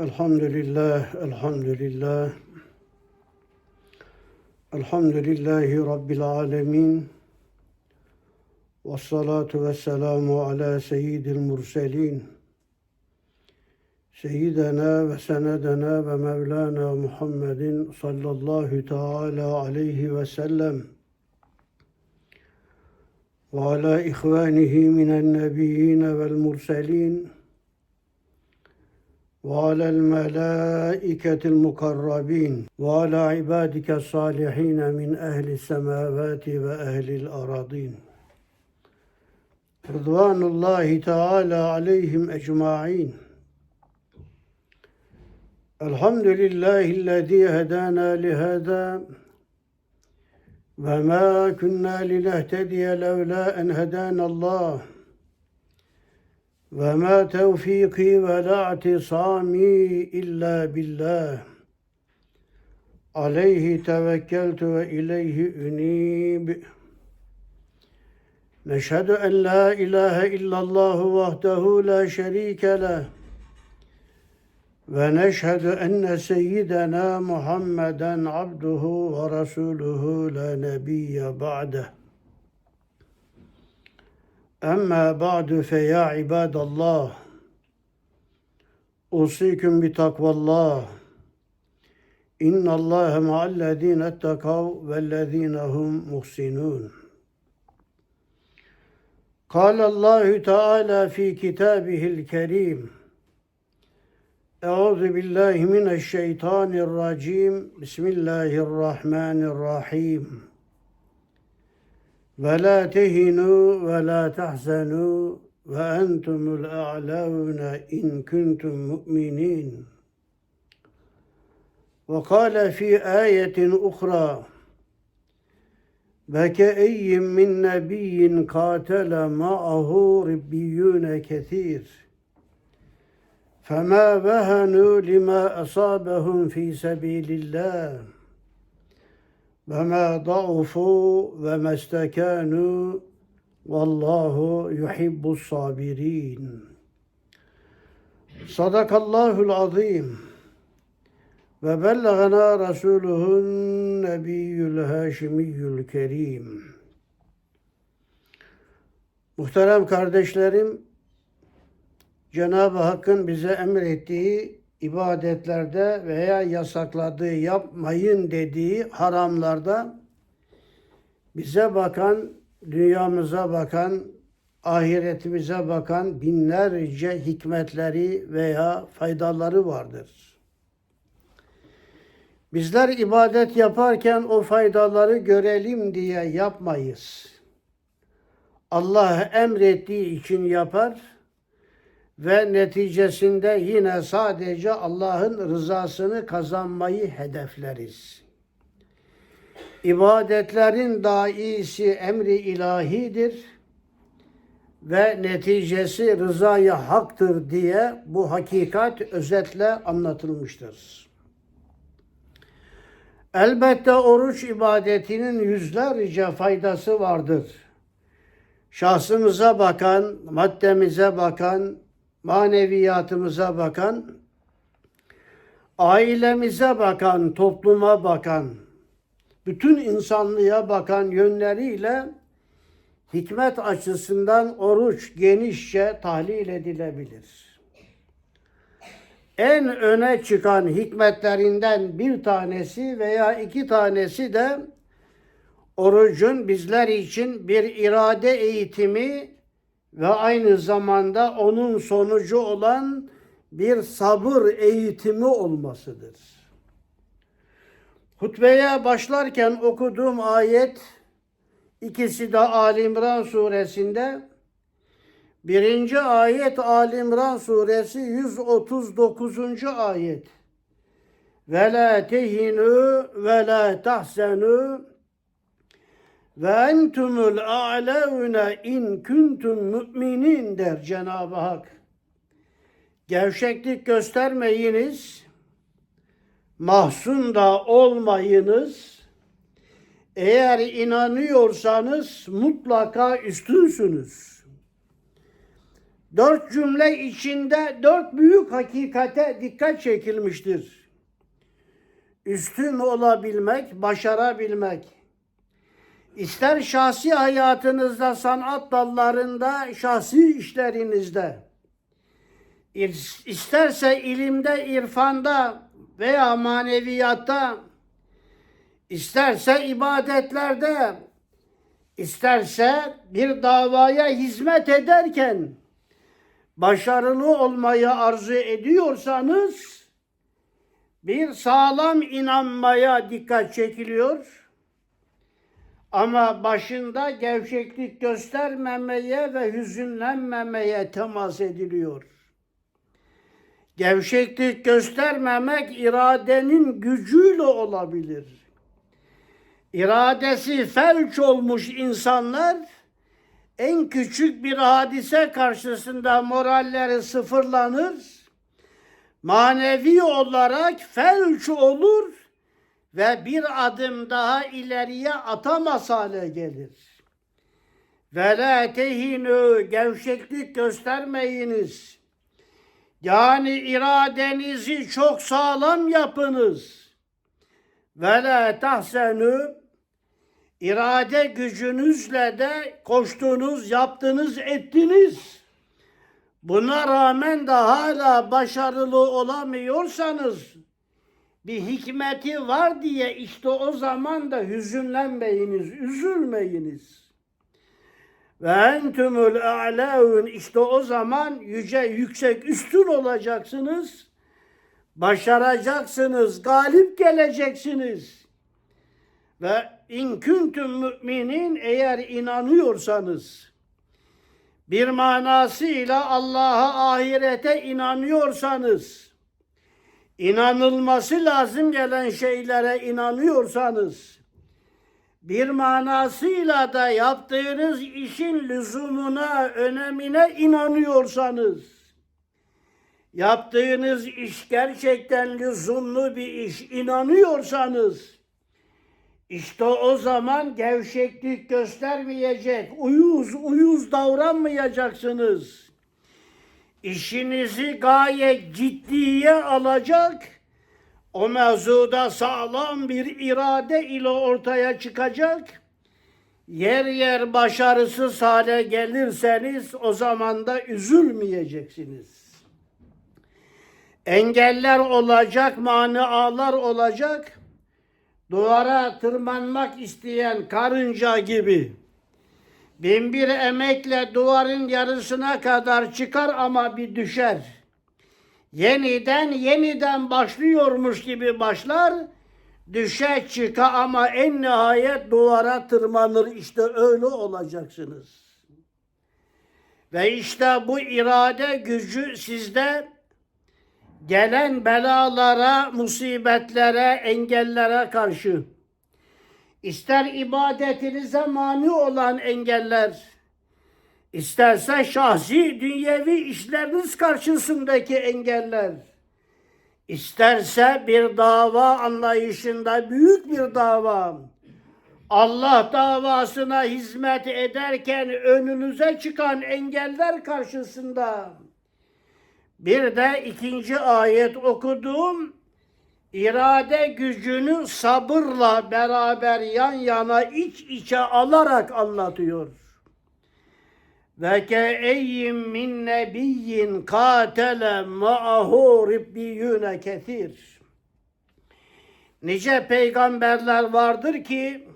Elhamdülillah, elhamdülillah. Elhamdülillahi Rabbil alemin. Ve salatu ve selamu ala seyyidil murselin. Seyyidena ve senedena ve Mevlana Muhammedin sallallahu teala aleyhi ve sellem. Ve ala ihvanihi minen nebiyyine vel murselin. وعلى الملائكة المقربين وعلى عبادك الصالحين من أهل السماوات وأهل الأراضين. رضوان الله تعالى عليهم أجمعين. الحمد لله الذي هدانا لهذا وما كنا لنهتدي لولا أن هدانا الله. وما توفيقي ولا اعتصامي إلا بالله. عليه توكلت وإليه أنيب. نشهد أن لا إله إلا الله وحده لا شريك له. ونشهد أن سيدنا محمدا عبده ورسوله لا نبي بعده. أما بعد فيا عباد الله أوصيكم بتقوى الله إن الله مع الذين اتقوا والذين هم محسنون قال الله تعالى في كتابه الكريم أعوذ بالله من الشيطان الرجيم بسم الله الرحمن الرحيم ولا تهنوا ولا تحزنوا وأنتم الأعلون إن كنتم مؤمنين. وقال في آية أخرى وكأي من نبي قاتل معه ربيون كثير فما وهنوا لما أصابهم في سبيل الله. ve ma da'ufu ve mestekanu vallahu yuhibbus sabirin. Sadakallahul azim. Ve bellagana Resuluhun Nebiyyül Haşimiyyül Kerim. Muhterem kardeşlerim, Cenab-ı Hakk'ın bize emrettiği ibadetlerde veya yasakladığı yapmayın dediği haramlarda bize bakan, dünyamıza bakan, ahiretimize bakan binlerce hikmetleri veya faydaları vardır. Bizler ibadet yaparken o faydaları görelim diye yapmayız. Allah emrettiği için yapar ve neticesinde yine sadece Allah'ın rızasını kazanmayı hedefleriz. İbadetlerin daha iyisi emri ilahidir ve neticesi rızaya haktır diye bu hakikat özetle anlatılmıştır. Elbette oruç ibadetinin yüzlerce faydası vardır. Şahsımıza bakan, maddemize bakan, maneviyatımıza bakan, ailemize bakan, topluma bakan, bütün insanlığa bakan yönleriyle hikmet açısından oruç genişçe tahlil edilebilir. En öne çıkan hikmetlerinden bir tanesi veya iki tanesi de orucun bizler için bir irade eğitimi ve aynı zamanda onun sonucu olan bir sabır eğitimi olmasıdır. Hutbeye başlarken okuduğum ayet ikisi de Ali İmran suresinde birinci ayet Ali İmran suresi 139. ayet ve la tehinu ve la tahsenu ve entumul a'leune in kuntum müminin der Cenab-ı Hak. Gevşeklik göstermeyiniz, mahzun da olmayınız. Eğer inanıyorsanız mutlaka üstünsünüz. dört cümle içinde dört büyük hakikate dikkat çekilmiştir. Üstün olabilmek, başarabilmek. İster şahsi hayatınızda, sanat dallarında, şahsi işlerinizde, isterse ilimde, irfanda veya maneviyatta, isterse ibadetlerde, isterse bir davaya hizmet ederken başarılı olmayı arzu ediyorsanız bir sağlam inanmaya dikkat çekiliyor. Ama başında gevşeklik göstermemeye ve hüzünlenmemeye temas ediliyor. Gevşeklik göstermemek iradenin gücüyle olabilir. İradesi felç olmuş insanlar en küçük bir hadise karşısında moralleri sıfırlanır, manevi olarak felç olur ve bir adım daha ileriye atamaz hale gelir. Ve la tehinu gevşeklik göstermeyiniz. Yani iradenizi çok sağlam yapınız. Ve la tahsenu irade gücünüzle de koştunuz, yaptınız, ettiniz. Buna rağmen de hala başarılı olamıyorsanız bir hikmeti var diye işte o zaman da hüzünlenmeyiniz, üzülmeyiniz. Ve entümül a'laun işte o zaman yüce, yüksek, üstün olacaksınız. Başaracaksınız, galip geleceksiniz. Ve in kuntum müminin eğer inanıyorsanız bir manasıyla Allah'a ahirete inanıyorsanız inanılması lazım gelen şeylere inanıyorsanız bir manasıyla da yaptığınız işin lüzumuna, önemine inanıyorsanız yaptığınız iş gerçekten lüzumlu bir iş inanıyorsanız işte o zaman gevşeklik göstermeyecek, uyuz uyuz davranmayacaksınız. İşinizi gayet ciddiye alacak, o mevzuda sağlam bir irade ile ortaya çıkacak. Yer yer başarısız hale gelirseniz o zaman da üzülmeyeceksiniz. Engeller olacak, manialar olacak duvara tırmanmak isteyen karınca gibi bin bir emekle duvarın yarısına kadar çıkar ama bir düşer. Yeniden yeniden başlıyormuş gibi başlar, düşe çıka ama en nihayet duvara tırmanır. İşte öyle olacaksınız. Ve işte bu irade gücü sizde gelen belalara, musibetlere, engellere karşı ister ibadetinize mani olan engeller, isterse şahsi dünyevi işleriniz karşısındaki engeller, isterse bir dava anlayışında büyük bir dava, Allah davasına hizmet ederken önünüze çıkan engeller karşısında. Bir de ikinci ayet okuduğum irade gücünü sabırla beraber yan yana iç içe alarak anlatıyor. Ve ke eyyim min nebiyyin katele ma'ahu ribbiyune ketir. Nice peygamberler vardır ki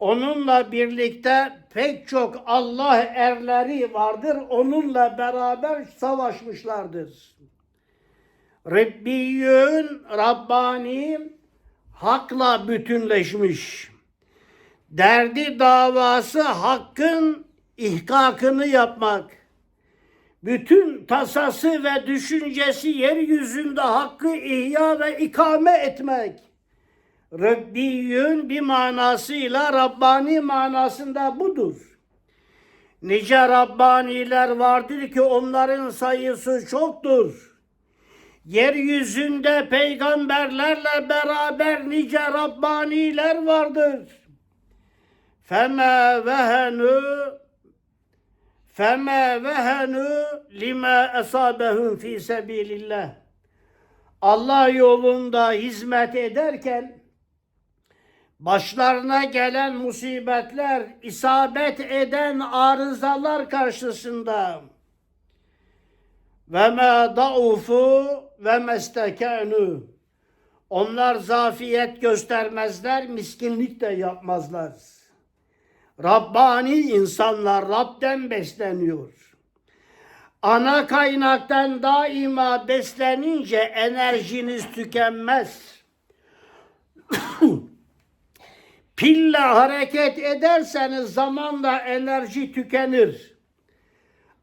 onunla birlikte pek çok Allah erleri vardır. Onunla beraber savaşmışlardır. Rabbiyün, Rabbani hakla bütünleşmiş. Derdi davası hakkın ihkakını yapmak. Bütün tasası ve düşüncesi yeryüzünde hakkı ihya ve ikame etmek. Rabbiyün bir manasıyla Rabbani manasında budur. Nice Rabbaniler vardır ki onların sayısı çoktur. Yeryüzünde peygamberlerle beraber nice Rabbaniler vardır. Feme vehenu feme vehenu lima esabehum fi sebilillah. Allah yolunda hizmet ederken başlarına gelen musibetler, isabet eden arızalar karşısında ve ma daufu ve mestekanu onlar zafiyet göstermezler, miskinlik de yapmazlar. Rabbani insanlar Rab'den besleniyor. Ana kaynaktan daima beslenince enerjiniz tükenmez. Pille hareket ederseniz zamanla enerji tükenir.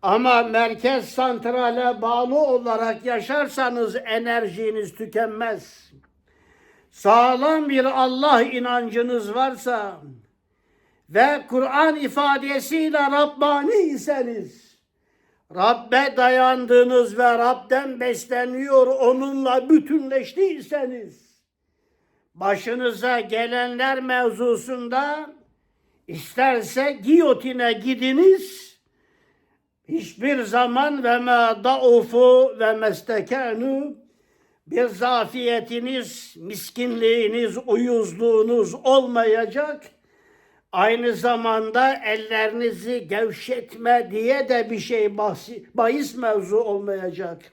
Ama merkez santrale bağlı olarak yaşarsanız enerjiniz tükenmez. Sağlam bir Allah inancınız varsa ve Kur'an ifadesiyle Rabbani iseniz, Rabbe dayandığınız ve Rab'den besleniyor, onunla bütünleştiyseniz, başınıza gelenler mevzusunda isterse giyotine gidiniz, hiçbir zaman ve ma daufu ve mestekanu bir zafiyetiniz, miskinliğiniz, uyuzluğunuz olmayacak. Aynı zamanda ellerinizi gevşetme diye de bir şey bahsi, bahis mevzu olmayacak.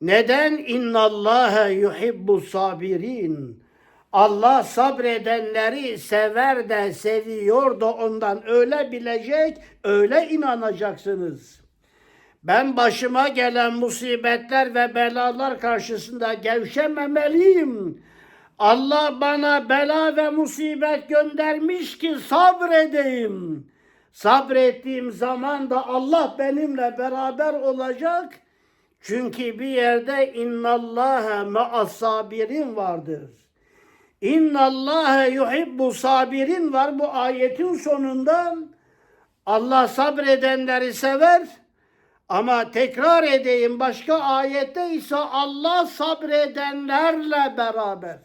Neden? İnnallâhe yuhibbu sabirin. Allah sabredenleri sever de seviyor da ondan öyle bilecek, öyle inanacaksınız. Ben başıma gelen musibetler ve belalar karşısında gevşememeliyim. Allah bana bela ve musibet göndermiş ki sabredeyim. Sabrettiğim zaman da Allah benimle beraber olacak. Çünkü bir yerde innallâhe ma'as sabirin vardır. İnnallâhe yuhibbu sabirin var bu ayetin sonunda. Allah sabredenleri sever. Ama tekrar edeyim başka ayette ise Allah sabredenlerle beraber.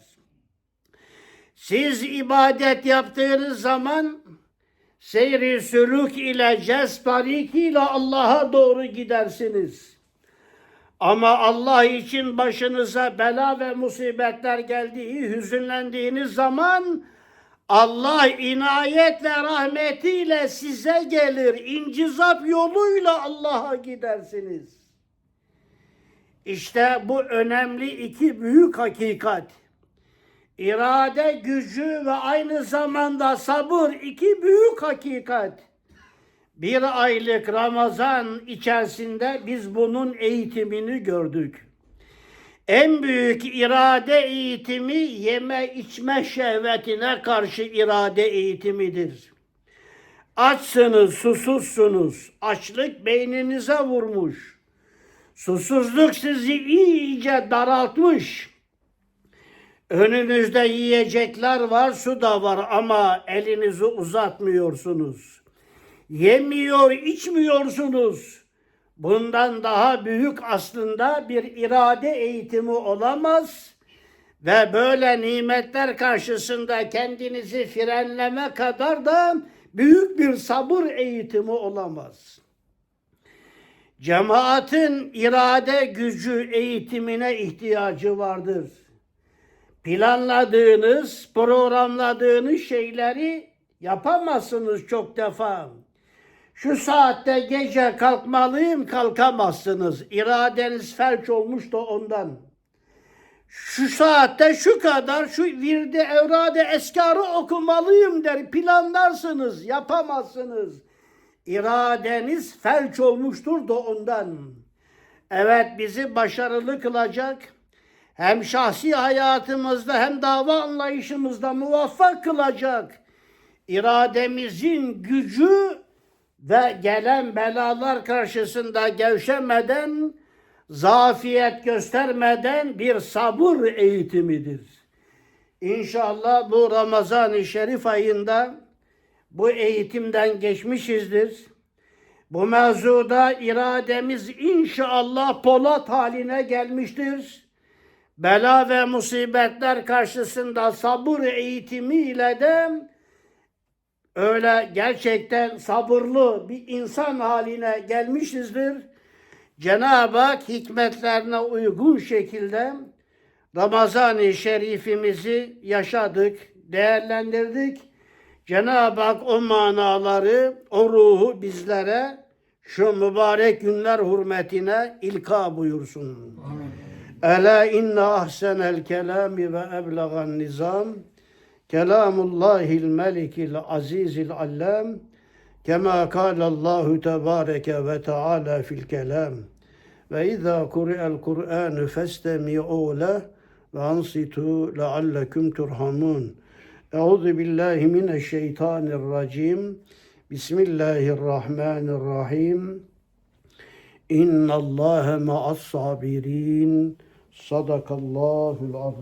Siz ibadet yaptığınız zaman seyri sülük ile cez ile Allah'a doğru gidersiniz. Ama Allah için başınıza bela ve musibetler geldiği, hüzünlendiğiniz zaman Allah inayet ve rahmetiyle size gelir. İncizap yoluyla Allah'a gidersiniz. İşte bu önemli iki büyük hakikat. İrade gücü ve aynı zamanda sabır iki büyük hakikat. Bir aylık Ramazan içerisinde biz bunun eğitimini gördük. En büyük irade eğitimi yeme içme şehvetine karşı irade eğitimidir. Açsınız, susuzsunuz. Açlık beyninize vurmuş. Susuzluk sizi iyice daraltmış. Önünüzde yiyecekler var, su da var ama elinizi uzatmıyorsunuz. Yemiyor, içmiyorsunuz. Bundan daha büyük aslında bir irade eğitimi olamaz ve böyle nimetler karşısında kendinizi frenleme kadar da büyük bir sabır eğitimi olamaz. Cemaatin irade gücü eğitimine ihtiyacı vardır. Planladığınız, programladığınız şeyleri yapamazsınız çok defa. Şu saatte gece kalkmalıyım kalkamazsınız. İradeniz felç olmuş da ondan. Şu saatte şu kadar şu virde evrade eskarı okumalıyım der. Planlarsınız yapamazsınız. İradeniz felç olmuştur da ondan. Evet bizi başarılı kılacak. Hem şahsi hayatımızda hem dava anlayışımızda muvaffak kılacak. İrademizin gücü ve gelen belalar karşısında gevşemeden, zafiyet göstermeden bir sabır eğitimidir. İnşallah bu Ramazan-ı Şerif ayında bu eğitimden geçmişizdir. Bu mevzuda irademiz inşallah polat haline gelmiştir. Bela ve musibetler karşısında sabır eğitimiyle de öyle gerçekten sabırlı bir insan haline gelmişizdir. Cenab-ı Hak hikmetlerine uygun şekilde Ramazan-ı Şerifimizi yaşadık, değerlendirdik. Cenab-ı Hak o manaları, o ruhu bizlere şu mübarek günler hürmetine ilka buyursun. Ela inne ahsenel kelami ve eblegan nizam kelamullahil melikil azizil allam kema kâlallahu tebâreke ve teâlâ fil kelam ve izâ kuri'el Kur'ânu festemi'û leh ve ansitû leallekum turhamun. Euzu billahi mineşşeytanirracim. Bismillahirrahmanirrahim. İnna Allahe ma'as sabirin. Barakallahu lana